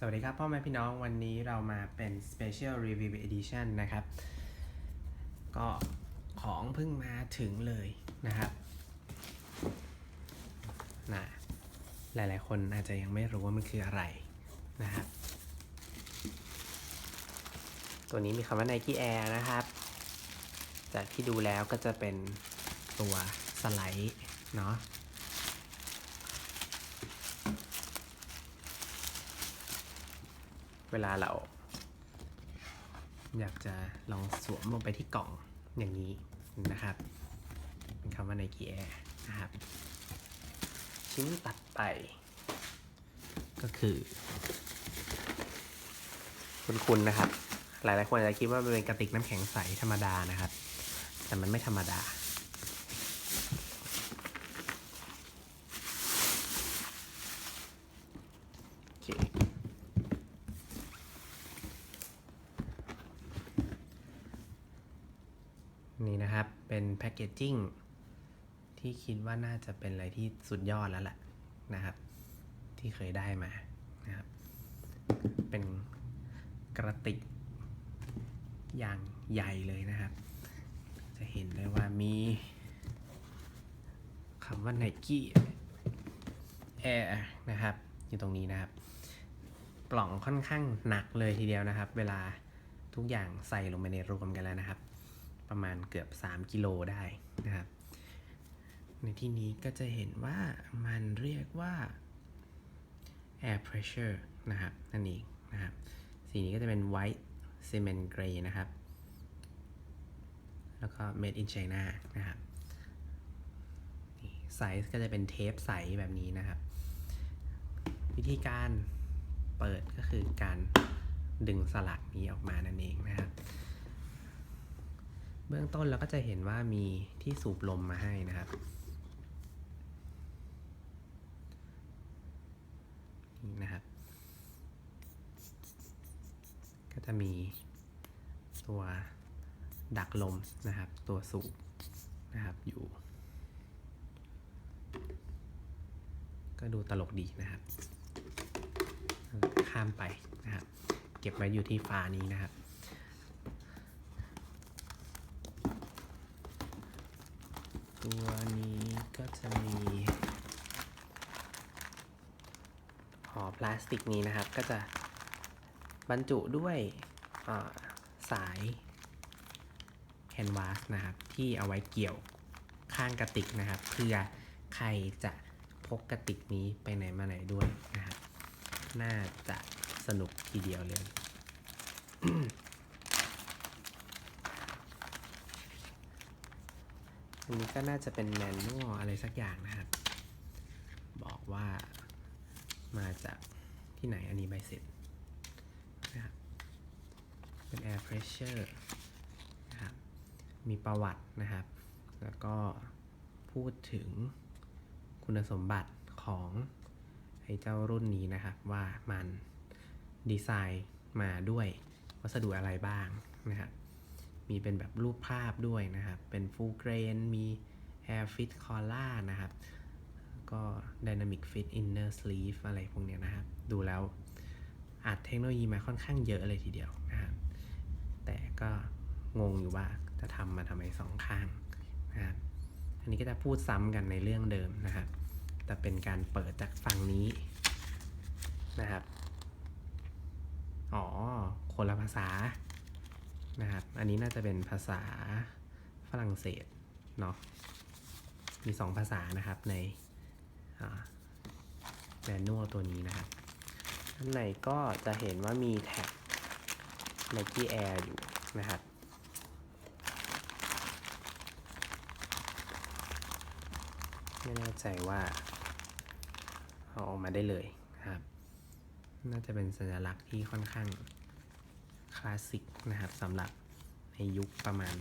สวัสดีครับพ่อแม่พี่น้องวันนี้เรามาเป็น Special Review Edition นะครับ ก็ของเพิ่งมาถึงเลยนะครับนะหลายๆ คนอาจจะยังไม่รู้ว่ามันคืออะไรนะครับ ตัวนี้มีคำว่า Nike Air นะครับ จากที่ดูแล้วก็จะเป็นตัวสไลด์เนาะ เวลาเรา อยากจะลองสวมลงไปที่กล่องอย่างนี้นะครับ เป็นคำว่า Nike Air นะครับ ชิ้นตัดไป ก็คือ คุณๆนะครับ หลายๆคนอาจจะคิดว่ามันเป็นกระติกน้ำแข็งใสธรรมดานะครับ แต่มันไม่ธรรมดา โอเค นี่นะครับ เกจจิ้งที่คิดว่าน่าจะเป็นอะไรที่สุดยอดแล้วแหละนะครับ ที่เคยได้มานะครับ เป็นกระติกอย่างใหญ่เลยนะครับ จะเห็นได้ว่ามีคำว่า Nike Air นะครับ อยู่ตรงนี้นะครับ ปล่องค่อนข้างหนักเลยทีเดียวนะครับ เวลาทุกอย่างใส่ลงไปในรวมกันแล้วนะครับ ประมาณเกือบ 3 กิโลได้นะครับ ในที่นี้ก็จะเห็นว่ามันเรียกว่า air pressure นะครับนั่นเองนะครับ สีนี้ก็จะเป็น white cement gray นะครับ แล้วก็ made in China นะครับไซส์ก็จะเป็นเทปใสแบบนี้นะครับ วิธีการเปิดก็คือการดึงสลักนี้ออกมานั่นเองนะครับ เบื้องต้นเราก็จะเห็นว่ามีที่สูบลมมาให้นะครับ นี่นะครับ ก็จะมีตัวดักลมนะครับ ตัวสูบนะครับอยู่ ก็ดูตลกดีนะครับ ข้ามไปนะครับ เก็บไว้อยู่ที่ฝานี้นะครับ ตัวนี้ก็จะมีห่อพลาสติกนี้นะครับ ก็จะบรรจุด้วยสายแคนวาสนะครับ ที่เอาไว้เกี่ยวข้างกระติกนะครับ เพื่อใครจะพกกระติกนี้ไปไหนมาไหนด้วยนะครับ น่าจะสนุกทีเดียวเลย อันนี้ก็น่าจะเป็นแมนนวลอะไรสักอย่างนะครับ บอกว่ามาจากที่ไหนอันนี้ใบเสร็จนะครับ เป็น air pressure นะครับ มีประวัตินะครับ แล้วก็พูดถึงคุณสมบัติของไอ้เจ้ารุ่นนี้นะครับ ว่ามันดีไซน์มาด้วยวัสดุอะไรบ้างนะครับ มีเป็นแบบรูปภาพด้วยนะครับ เป็น full grain มี air fit collar นะครับ ก็ dynamic fit inner sleeve อะไรพวกเนี้ยนะครับ ดูแล้วอัดเทคโนโลยีมาค่อนข้างเยอะเลยทีเดียวนะครับ แต่ก็งงอยู่ว่าจะทำมาทำไมสองข้างนะครับ อันนี้ก็จะพูดซ้ำกันในเรื่องเดิมนะครับ แต่เป็นการเปิดจากฝั่งนี้นะครับ อ๋อ คนละภาษา นะครับ อันนี้น่าจะเป็นภาษาฝรั่งเศสเนาะ มีสองภาษานะครับในแมนนวลตัวนี้นะครับข้างในก็จะเห็นว่ามีแท็บ Nike Air อยู่นะครับไม่แน่ใจว่าเอาออกมาได้เลยครับ น่าจะเป็นสัญลักษณ์ที่ค่อนข้าง คลาสสิกนะครับสำหรับในยุคประมาณ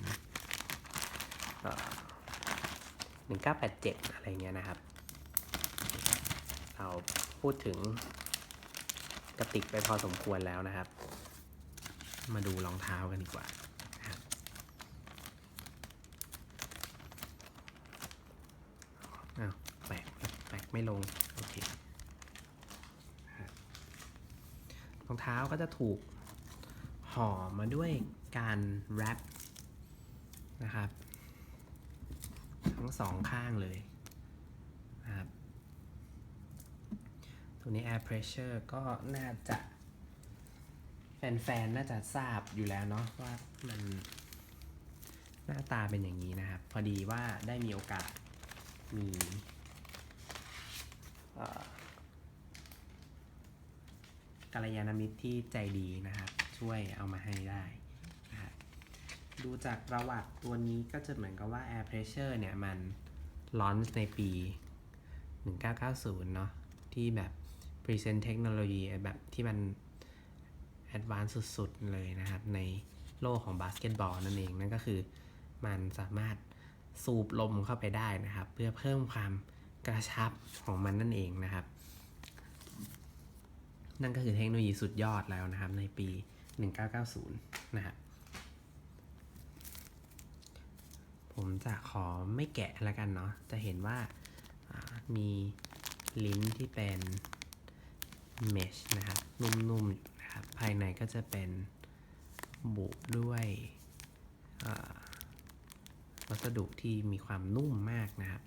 หนึ่งเก้าแปดเจ็ดอะไรเงี้ยนะครับ เราพูดถึงกระติกไปพอสมควรแล้วนะครับ มาดูรองเท้ากันดีกว่าอ้าวแปลกแปลกไม่ลง โอเครองเท้าก็จะถูก ห่อมาด้วยการแรปนะครับ ทั้งสองข้างเลยนะครับ ตัวนี้ air pressure ก็น่าจะ แฟนๆ น่าจะทราบอยู่แล้วเนาะว่ามันหน้าตาเป็นอย่างนี้นะครับ พอดีว่าได้มีโอกาสมีกัลยาณมิตรที่ใจดีนะครับ ช่วยเอามาให้ได้นะครับดูจากประวัติตัวนี้ก็จะเหมือนกับว่า Air Pressure เนี่ยมันลอนในปี 1990 เนาะที่แบบ Present Technology แบบที่มันแอดวานซ์สุดๆ เลยนะครับ ในโลกของบาสเกตบอลนั่นเอง นั่นก็คือมันสามารถสูบลมเข้าไปได้นะครับ เพื่อเพิ่มความกระชับของมันนั่นเองนะครับ นั่นก็คือเทคโนโลยีสุดยอดแล้วนะครับในปี 1990 นะครับผมจะขอไม่แกะแล้วกันเนาะ จะเห็นว่ามีลิ้นที่เป็นเมชนะครับนุ่มๆนะครับ ภายในก็จะเป็นบุด้วยวัสดุที่มีความนุ่มมากนะครับ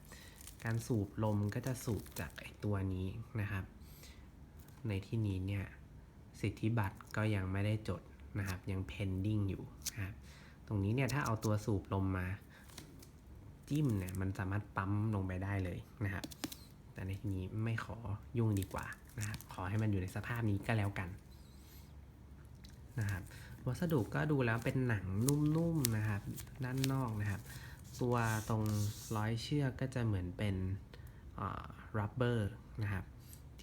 การสูบลมก็จะสูบจากไอตัวนี้นะครับ ในที่นี้เนี่ย สิทธิบัตรก็ยังไม่ได้จดนะครับ ยัง pending อยู่นะครับ ตรงนี้เนี่ยถ้าเอาตัวสูบลมมาจิ้มเนี่ยมันสามารถปั๊มลงไปได้เลยนะครับ แต่ในที่นี้ไม่ขอยุ่งดีกว่านะครับ ขอให้มันอยู่ในสภาพนี้ก็แล้วกันนะครับวัสดุก็ดูแล้วเป็นหนังนุ่มๆนะครับ ด้านนอกนะครับ ตัวตรงร้อยเชือกก็จะเหมือนเป็นรับเบอร์นะครับ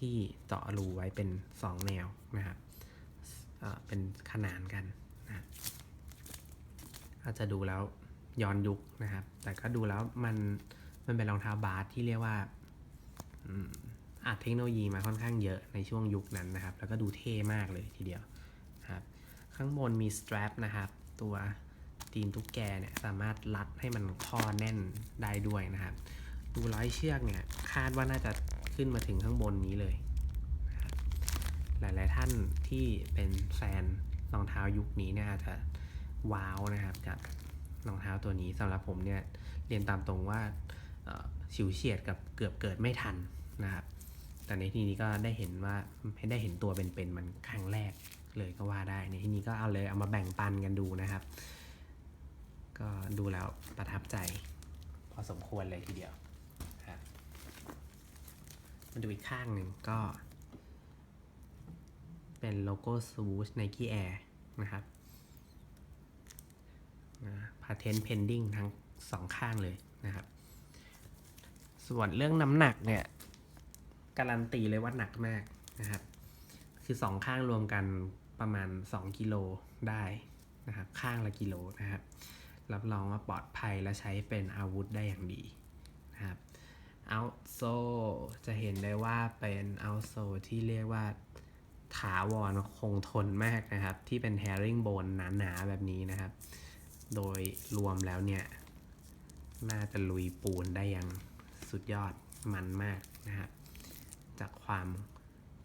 ที่เจาะรูไว้เป็น 2 แนวนะครับ เป็นขนานกันนะอาจจะดูแล้วย้อนยุคนะครับ แต่ก็ดูแล้วมันมันเป็นรองเท้าบาสที่เรียกว่าอืมอัดเทคโนโลยีมาค่อนข้างเยอะในช่วงยุคนั้นนะครับ แล้วก็ดูเท่มากเลยทีเดียวนะครับ ข้างบนมี strap นะครับ ตัวตีนตุ๊กแกเนี่ยสามารถรัดให้มันคอแน่นได้ด้วยนะครับ ดูร้อยเชือกเนี่ยคาดว่าน่าจะขึ้นมาถึงข้างบนนี้เลย หลาย ๆ ท่านที่เป็นแฟนรองเท้ายุคนี้เนี่ยอาจจะว้าวนะครับกับรองเท้าตัวนี้สำหรับผมเนี่ยเรียนตามตรงว่าเอ่อฉิวเฉียดกับเกือบเกิดไม่ทันนะครับแต่ในที่นี้ก็ได้เห็นว่าให้ได้เห็นตัวเป็นๆมันครั้งแรกเลยก็ว่าได้ในที่นี้ก็เอาเลยเอามาแบ่งปันกันดูนะครับ ก็ดูแล้วประทับใจ พอสมควรเลยทีเดียวครับมาดูอีกข้างหนึ่งก็ เป็นโลโก้ Swoosh Nike Air นะครับนะ Patent Pending ทั้งสองข้างเลยนะครับ ส่วนเรื่องน้ำหนักเนี่ย การันตีเลยว่าหนักมากนะครับ คือสองข้างรวมกันประมาณ 2 กิโลได้นะครับ ข้างละกิโลนะครับ รับรองว่าปลอดภัยและใช้เป็นอาวุธได้อย่างดีนะครับเอาโซจะเห็นได้ว่าเป็นเอาโซที่เรียกว่า ถาวรคงทนมากนะครับ ที่เป็น herringbone หนาๆแบบนี้นะครับ โดยรวมแล้วเนี่ย น่าจะลุยปูนได้อย่างสุดยอดมันมากนะครับ จากความ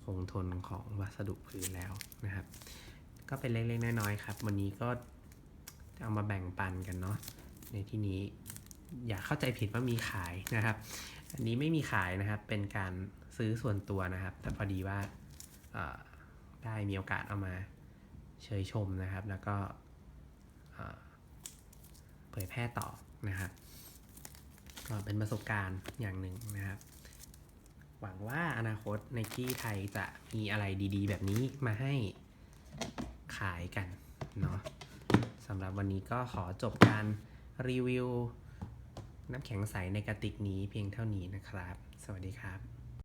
คงทนของวัสดุพื้นแล้วนะครับ ก็เป็นเล็กๆน้อยๆครับ วันนี้ก็เอามาแบ่งปันกันเนาะในที่นี้อย่าเข้าใจผิดว่ามีขายนะครับ อันนี้ไม่มีขายนะครับเป็นการซื้อส่วนตัวนะครับ แต่พอดีว่า ได้มีโอกาสเอามาเชยชมนะครับ แล้วก็เผยแพร่ต่อนะครับก็เป็นประสบการณ์อย่างหนึ่งนะครับ หวังว่าอนาคตในที่ไทยจะมีอะไรดีๆ แบบนี้มาให้ขายกันเนาะสำหรับวันนี้ก็ขอจบการรีวิวน้ำแข็งใสในกระติกนี้เพียงเท่านี้นะครับ สวัสดีครับ